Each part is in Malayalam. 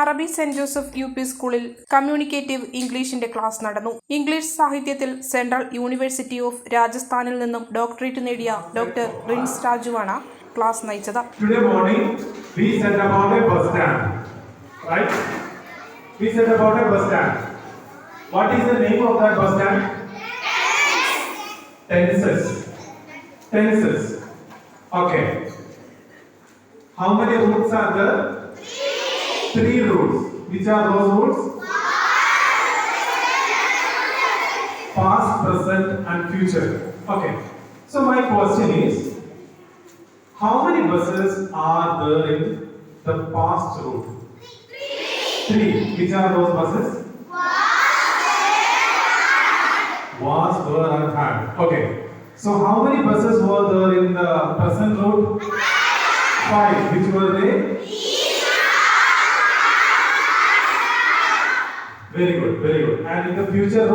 അറബി സെന്റ് ജോസഫ് യു പി സ്കൂളിൽ കമ്മ്യൂണിക്കേറ്റീവ് ഇംഗ്ലീഷിന്റെ ക്ലാസ് നടന്നു. ഇംഗ്ലീഷ് സാഹിത്യത്തിൽ സെൻട്രൽ യൂണിവേഴ്സിറ്റി ഓഫ് രാജസ്ഥാനിൽ നിന്നും ഡോക്ടറേറ്റ് നേടിയ ഡോക്ടർ റിൻസ് രാജുവാണ് ക്ലാസ് നയിച്ചത്. How many rooms are there? Three routes. Which are those routes? Past, present, and future. Okay. So my question is, how many buses are there in the past route? Three. Which are those buses? Was, were, and had. Okay. So how many buses were there in the present route? Five. Which were they? Very good very good in future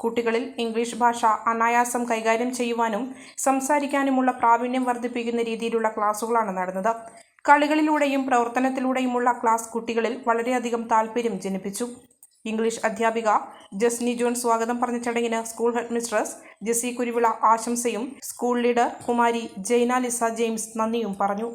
കുട്ടികളിൽ ഇംഗ്ലീഷ് ഭാഷ അനായാസം കൈകാര്യം ചെയ്യുവാനും സംസാരിക്കാനുമുള്ള പ്രാവീണ്യം വർദ്ധിപ്പിക്കുന്ന രീതിയിലുള്ള ക്ലാസുകളാണ് നടന്നത്. കളികളിലൂടെയും പ്രവർത്തനത്തിലൂടെയുമുള്ള ക്ലാസ് കുട്ടികളിൽ വളരെയധികം താല്പര്യം ജനിപ്പിച്ചു. ഇംഗ്ലീഷ് അധ്യാപിക ജസ്നി ജോൺ സ്വാഗതം പറഞ്ഞ ചടങ്ങിന് school head mistress Jessy Kuruvila ആശംസയും school leader Kumari Jaina Lisa James നന്ദിയും പറഞ്ഞു.